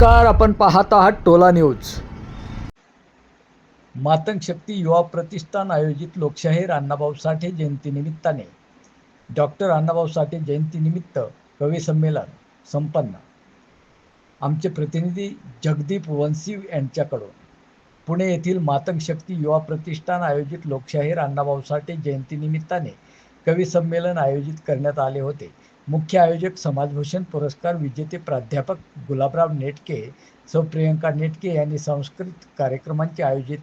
नमस्कार आपण पाहत आहात टोला न्यूज. मातंग शक्ती युवा प्रतिष्ठान आयोजित लोकशाहीर अण्णाभाऊ साठे जयंतीनिमित्ताने. डॉक्टर अण्णाभाऊ साठे जयंतीनिमित्त कवी संमेलन संपन्न. आमचे प्रतिनिधी जगदीप वंशी यांच्याकडून. पुणे येथील मातंग शक्ती युवा प्रतिष्ठान आयोजित लोकशाहीर अण्णाभाऊ साठे जयंतीनिमित्ताने कवी संमेलन आयोजित करण्यात आले होते. मुख्य आयोजक समाजभूषण पुरस्कार विजेते प्राध्यापक गुलाबराव नेटके सौ प्रियंका नेटके यांनी सांस्कृतिक कार्यक्रमांचे आयोजित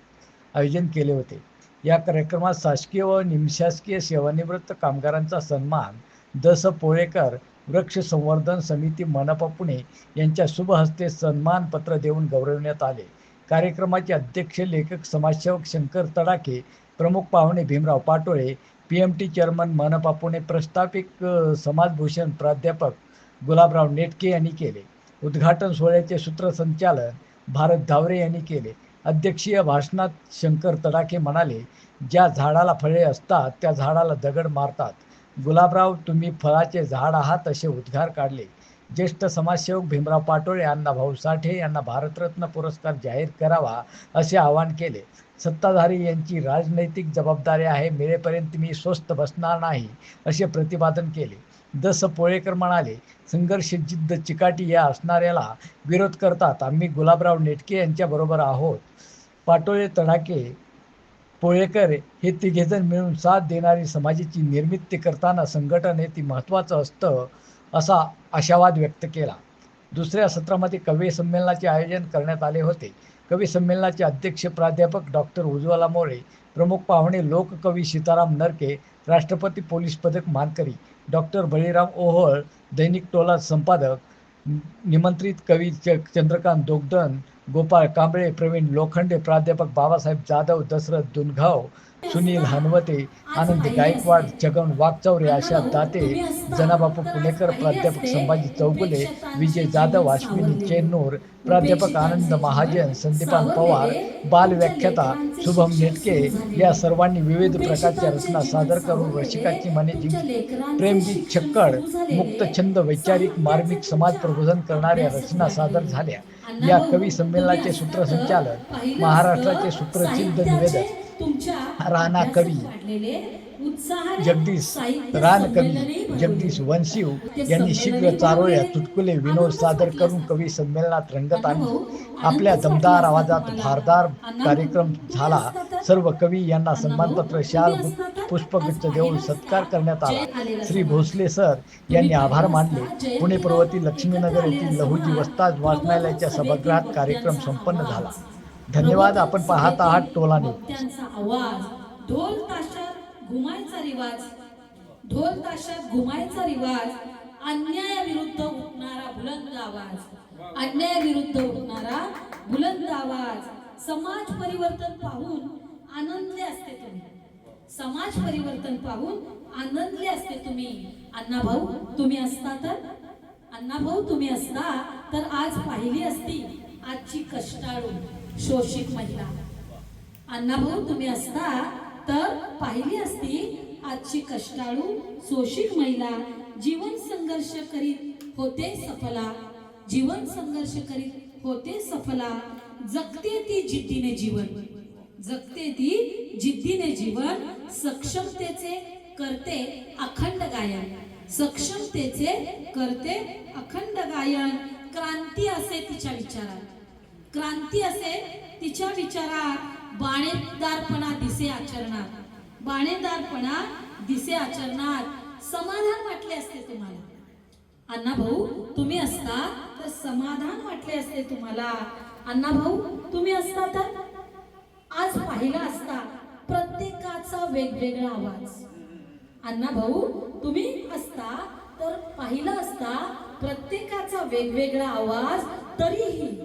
आयोजन केले होते. या कार्यक्रमात शासकीय व निमशासकीय सेवानिवृत्त कामगारांचा सन्मान दस पोळेकर वृक्ष संवर्धन समिती मनपा पुणे यांच्या शुभहस्ते सन्मानपत्र देऊन गौरवण्यात आले. कार्यक्रमाचे अध्यक्ष लेखक समाजसेवक शंकर तडाखे प्रमुख पाहुणे Bhimrao Patole P M T chairman मनपा पुणे प्रस्थापिक समाजभूषण प्राध्यापक गुलाबराव नेटके यांनी केले. उद्घाटन सोहळ्याचे सूत्रसंचालन भारत धावरे यांनी केले. अध्यक्षीय भाषणात शंकर तडाखे म्हणाले ज्या झाडाला फळे असतात त्या झाडाला दगड मारतात. गुलाबराव तुम्ही फळाचे झाड आहात असे उद्गार काढले. ज्येष्ठ समाजसेवक भीमराव पाटोळे यांना भाऊ साठे यांना भारतरत्न पुरस्कार जाहीर करावा असे आवाहन केले. सत्ताधारी यांची राजनैतिक जबाबदारी आहे मिळेपर्यंत मी स्वस्थ बसणार नाही असे प्रतिपादन केले. दस पोळेकर म्हणाले संघर्ष जिद्द चिकाटी या असणाऱ्याला विरोध करतात. आम्ही गुलाबराव नेटके यांच्याबरोबर आहोत. पाटोळे तडाके पोळेकर हे तिघेजण मिळून साथ देणारी समाजाची निर्मिती करताना संघटन हे ती महत्त्वाचं असतं असा आशावाद व्यक्त केला. दुसऱ्या सत्रामध्ये कवी संमेलनाचे आयोजन करण्यात आले होते. कवी संमेलनाचे अध्यक्ष प्राध्यापक डॉक्टर उज्ज्वला मोरे प्रमुख पाहुणे लोककवी सीताराम नरके राष्ट्रपती पोलीस पदक मानकरी डॉक्टर बळीराम ओहोळ दैनिक टोला संपादक निमंत्रित कवी च चंद्रकांत दोगदन गोपाळ कांबळे प्रवीण लोखंडे प्राध्यापक बाबासाहेब जाधव दशरथ दुनघाव सुनील हनवते आनंद गायकवाड छगन वाघचौरे अशा दाते जनाबापू पुणेकर प्राध्यापक संभाजी चौगुले विजय जाधव अश्विनी चेन्नूर प्राध्यापक आनंद महाजन संदीपान पवार बालव्याख्याता शुभम नेटके या सर्वांनी विविध प्रकारच्या रचना सादर करून रसिकाची मने जिंकली. प्रेमगीत छक्कड मुक्त छंद वैचारिक मार्मिक समाज प्रबोधन करणाऱ्या रचना सादर झाल्या. या कवी संमेलनाचे सूत्रसंचालन महाराष्ट्राचे सुप्रसिद्ध निवेदक राणा कवी जगदीश रान कवी जगदीश वंशिव यांनी शीघ्र चारोळ्या चुटकुले विनोद सादर करून कवी संमेलनात रंगत आणली. आपल्या दमदार आवाजात भारदार कार्यक्रम झाला. सर्व कवी यांना सन्मानपत्र शाल पुष्पगुच्छ देऊन सत्कार करण्यात आला. श्री भोसले सर यांनी आभार मानले. पुणे पर्वती लक्ष्मीनगर येथील लहुजी वस्ताद वाचनालयाच्या सभागृहात कार्यक्रम संपन्न झाला. धन्यवाद आपण पाहत आहात टोला न्यूज त्यांचा आवाज ढोल ताशात घुमायचा रिवाज ढोल ताशात घुमायचा रिवाज अन्यायाविरुद्ध उठणारा बुलंद आवाज अन्यायाविरुद्ध उठणारा बुलंद आवाज समाज परिवर्तन पाहून आनंदले असते तुम्ही. समाज परिवर्तन पाहून आनंदले असते तुम्ही. अण्णाभाऊ तुम्ही असता तर? अण्णाभाऊ तुम्ही असता तर आज पाहिली असती आजची कष्टाळू शोषित महिला. अण्णाभाऊ तुम्ही असता तर पाहिली असती आजची कष्टाळू शोषित महिला. जीवन संघर्ष करीत होते सफला. जीवन संघर्ष करीत होते सफला. जगते ती जिद्दीने जीवन. जगते ती जिद्दीने जीवन सक्षमतेचे करते अखंड गायन. सक्षमतेचे करते अखंड गायन. क्रांती असे तिच्या विचारात. क्रांती असे तिच्या विचारात. बाणेदारपणा दिसे आचरणात. बाणेदारपणा दिसे आचरणात. समाधान वाटले असते तुम्हाला. अण्णा भाऊ तुम्ही असता तर समाधान वाटले असते तुम्हाला. अण्णा भाऊ तुम्ही असता तर? पाहिला असता प्रत्येकाचा वेगवेगळा आवाज. अण्णा भाऊ तुम्ही असता तर पाहिला असता प्रत्येकाचा वेगवेगळा आवाज तरीही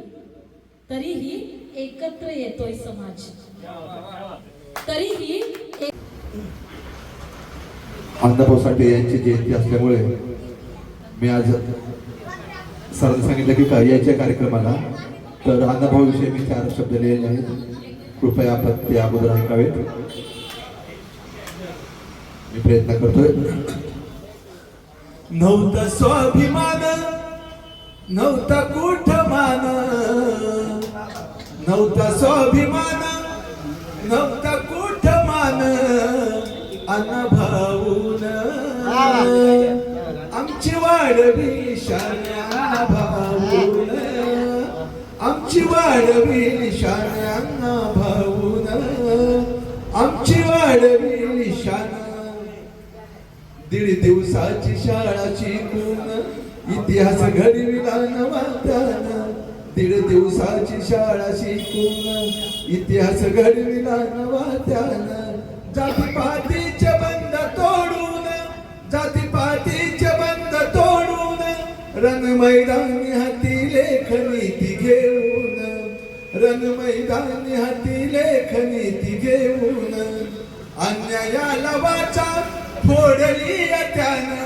तरीही एकत्र येतोय समाज. तरीही एक- अण्णाभाऊ साठे यांची जयंती असल्यामुळे मी आज सरांनी सांगितलं की कार्याच्या कार्यक्रमाला. तर अण्णाभाऊ विषयी मी चार शब्द लिहिलेले आहेत. कृपया आपण ते अगोदर ऐकावेत. मी प्रयत्न करतोय. नव्हता स्वाभिमान नव्हता कुठ मान नव्हता स्वाभिमान नव्हता कुठ मान अनभाऊन. आमची वाढवी शान्या भाऊन आमची वाढवी दीड दिवसाची शाळा शिकून इतिहास घडविला नवाताना दीड दिवसाची शाळा शिकून इतिहास घडविला नवाताना जातीपातीचे बंद तोडून जातीपातीचे बंद तोडून रंग मैदानी हाती लेखनी ती घेऊन. रंग मैदानी हाती लेखनी ती घेऊन. अन्यायाला वाचा फोडली त्यानं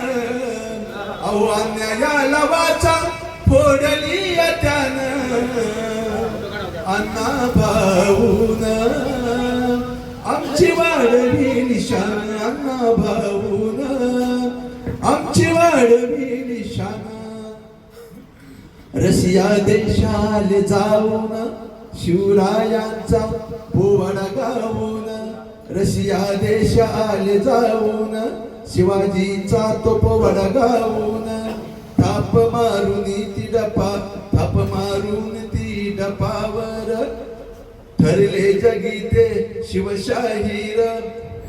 अहो अन्यायाला वाचा. फोडली त्यानं अण्णा भाऊन. आमची वाढवी निशान अण्णा भाऊन. आमची वाढवी निशान रशिया देशाले जाऊन शिवरायांचा रशिया देशाले जाऊन. शिवाजीचा तोप वडगावून. थाप मारून ती डपा थाप मारून ती डपावर. ठरले जगीते शिवशाहीर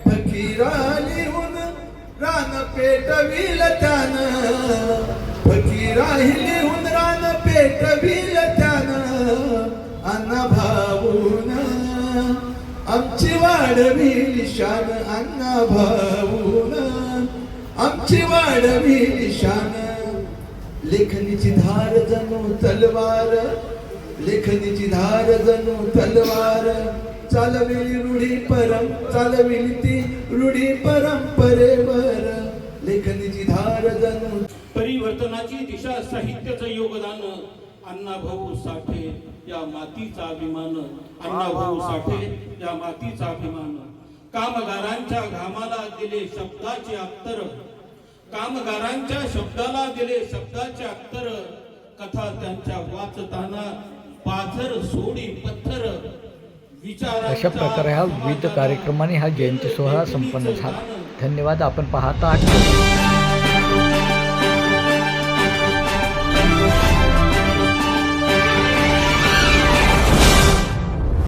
फकीरा लिहून रान पेटविल त्यान. फकीरा लिहून रान पेटविल त्यान. अण्णा आमची वाढवी शान अण्णा भाऊन. आमची वाढवी शान लेखनीची धार जणू तलवार. लेखनीची धार जणू तलवार. चालविली रूढी परम चालविली ती रूढी परंपरेवर. लेखनीची धार जणू परिवर्तनाची दिशा साहित्याचं योगदान. अण्णाभाऊ साठे या मातीचा अभिमान अण्णाभाऊ साठे या मातीचा अभिमान. कामगारांच्या घामाला दिले शब्दाचे अत्तर. कामगारांच्या शब्दाला दिले शब्दाचे अत्तर. कथा त्यांच्या वाचताना पाझर सोडी पत्थर. अशा प्रकारे हा विविध कार्यक्रमाने हा जयंती सोहळा संपन्न झाला. धन्यवाद. आपण पाहता